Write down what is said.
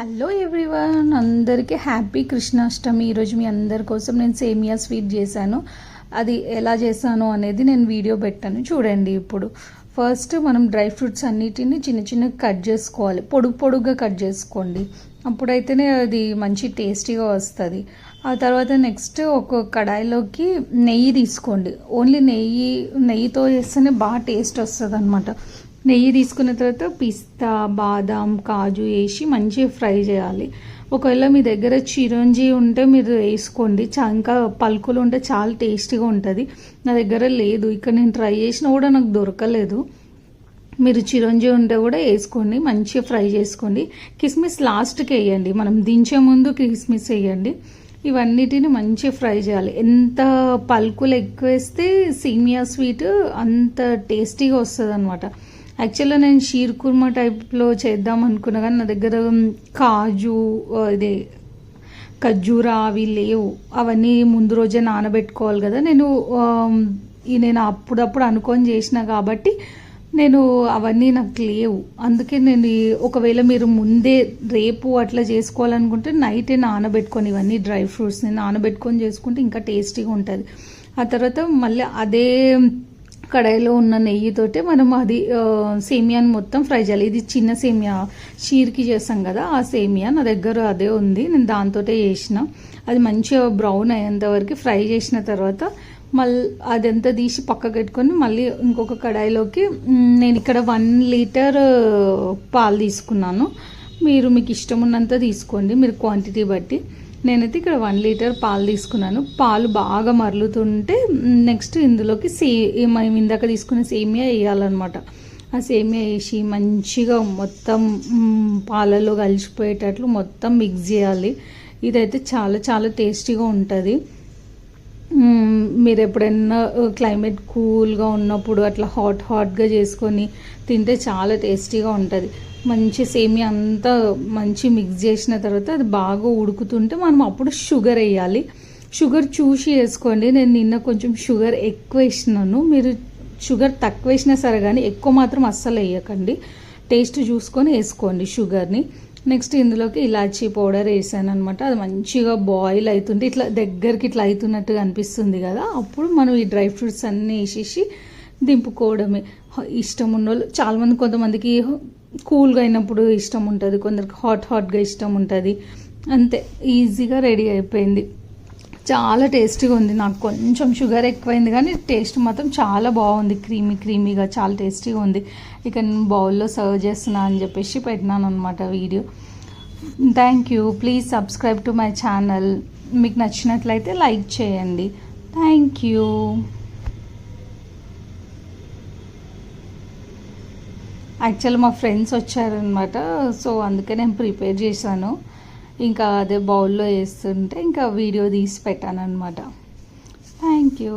Hello everyone అందరికీ happy Krishnashtami. ఈరోజు మీ అందరి కోసం నేను సేమియా స్వీట్ చేశాను. అది ఎలా చేశాను అనేది నేను వీడియో పెట్టాను. చూడండి ఇప్పుడు. ఫస్ట్ మనం డ్రై ఫ్రూట్స్ అన్నిటిని చిన్న చిన్న కట్ చేసుకోవాలి. పొడుగు పొడుగ్గా కట్ చేసుకోండి. అప్పుడైతేనే అది మంచి టేస్టీగా వస్తుంది. ఆ తర్వాత నెక్స్ట్ ఒక కడాయిలోకి నెయ్యి తీసుకోండి. ఓన్లీ నెయ్యి నెయ్యితో చేస్తేనే బాగా టేస్ట్ వస్తుంది అనమాట నెయ్యి తీసుకున్న తర్వాత పిస్తా బాదాం కాజు వేసి మంచిగా ఫ్రై చేయాలి. ఒకవేళ మీ దగ్గర చిరంజీ ఉంటే మీరు వేసుకోండి. చా ఇంకా పలుకులు ఉంటే చాలా టేస్టీగా ఉంటుంది. నా దగ్గర లేదు. ఇక్కడ నేను ట్రై చేసినా కూడా నాకు దొరకలేదు. మీరు చిరంజీ ఉంటే కూడా వేసుకోండి. మంచిగా ఫ్రై చేసుకోండి. కిస్మిస్ లాస్ట్కి వేయండి. మనం దించే ముందు కిస్మిస్ వేయండి. ఇవన్నిటిని మంచిగా ఫ్రై చేయాలి. ఎంత పలుకులు ఎక్కువ వేస్తే స్వీట్ అంత టేస్టీగా వస్తుంది అనమాట యాక్చువల్గా నేను షీర్ కుర్మా టైప్లో చేద్దాం అనుకున్నా కానీ నా దగ్గర కాజు ఇది ఖర్జూరా అవి లేవు. అవన్నీ ముందు రోజే నానబెట్టుకోవాలి కదా. నేను నేను అప్పుడప్పుడు అనుకొని చేసిన కాబట్టి నేను అవన్నీ నాకు లేవు. అందుకే నేను ఒకవేళ మీరు ముందే రేపు అట్లా చేసుకోవాలనుకుంటే నైటే నానబెట్టుకొని ఇవన్నీ డ్రై ఫ్రూట్స్ని నానబెట్టుకొని చేసుకుంటే ఇంకా టేస్టీగా ఉంటుంది. ఆ తర్వాత మళ్ళీ అదే కడాయిలో ఉన్న నెయ్యితోటే మనం అది సేమియాని మొత్తం ఫ్రై చేయాలి. ఇది చిన్న సేమియా షీర్కి చేస్తాం కదా ఆ సేమియా నా దగ్గర అదే ఉంది. నేను దాంతో చేసిన. అది మంచిగా బ్రౌన్ అయ్యేంత వరకు ఫ్రై చేసిన తర్వాత మళ్ళీ అదంతా తీసి పక్కకు పెట్టుకొని మళ్ళీ ఇంకొక కడాయిలోకి నేను ఇక్కడ వన్ లీటర్ పాలు తీసుకున్నాను. మీరు మీకు ఇష్టం ఉన్నంత తీసుకోండి. మీరు క్వాంటిటీ బట్టి. నేనైతే ఇక్కడ వన్ లీటర్ పాలు తీసుకున్నాను. పాలు బాగా మరలుతుంటే నెక్స్ట్ ఇందులోకి సే మేము ఇందాక తీసుకున్న సేమియా వేయాలన్నమాట. ఆ సేమియా వేసి మంచిగా మొత్తం పాలలో కలిసిపోయేటట్లు మొత్తం మిక్స్ చేయాలి. ఇదైతే చాలా చాలా టేస్టీగా ఉంటుంది. మీరు ఎప్పుడైనా క్లైమేట్ కూల్గా ఉన్నప్పుడు అట్లా హాట్ హాట్గా చేసుకొని తింటే చాలా టేస్టీగా ఉంటుంది. మంచి సేమియా అంతా మంచి మిక్స్ చేసిన తర్వాత అది బాగా ఉడుకుతుంటే మనం అప్పుడు షుగర్ వేయాలి. షుగర్ చూసి వేసుకోండి. నేను నిన్న కొంచెం షుగర్ ఎక్కువ వేసినాను. మీరు షుగర్ తక్కువ వేసినా సరే కానీ ఎక్కువ మాత్రం అస్సలు వేయకండి. టేస్ట్ చూసుకొని వేసుకోండి షుగర్ని నెక్స్ట్ ఇందులోకి ఇలాచీ పౌడర్ వేసాను అనమాట అది మంచిగా బాయిల్ అవుతుంటే ఇట్లా దగ్గరికి ఇట్లా అవుతున్నట్టుగా అనిపిస్తుంది కదా. అప్పుడు మనం ఈ డ్రై ఫ్రూట్స్ అన్నీ వేసేసి దింపుకోవడమే. ఇష్టం ఉన్న వాళ్ళు చాలామంది కొంతమందికి కూల్గా అయినప్పుడు ఇష్టం ఉంటుంది. కొందరికి హాట్ హాట్గా ఇష్టం ఉంటుంది. అంతే ఈజీగా రెడీ అయిపోయింది. చాలా టేస్టీగా ఉంది. నాకు కొంచెం షుగర్ ఎక్కువైంది కానీ టేస్ట్ మాత్రం చాలా బాగుంది. క్రీమీ క్రీమీగా చాలా టేస్టీగా ఉంది. ఇక నేను బౌల్లో సర్వ్ చేస్తున్నా అని చెప్పేసి పెట్టినాను అనమాట video. Thank you please subscribe to my channel మీకు నచ్చినట్లయితే లైక్ చేయండి. థ్యాంక్ యూ యాక్చువల్ మా ఫ్రెండ్స్ వచ్చారనమాట సో అందుకే నేను ప్రిపేర్ చేశాను. ఇంకా అదే బౌల్లో వేస్తుంటే ఇంకా వీడియో తీసి పెట్టాను అనమాట థ్యాంక్ యూ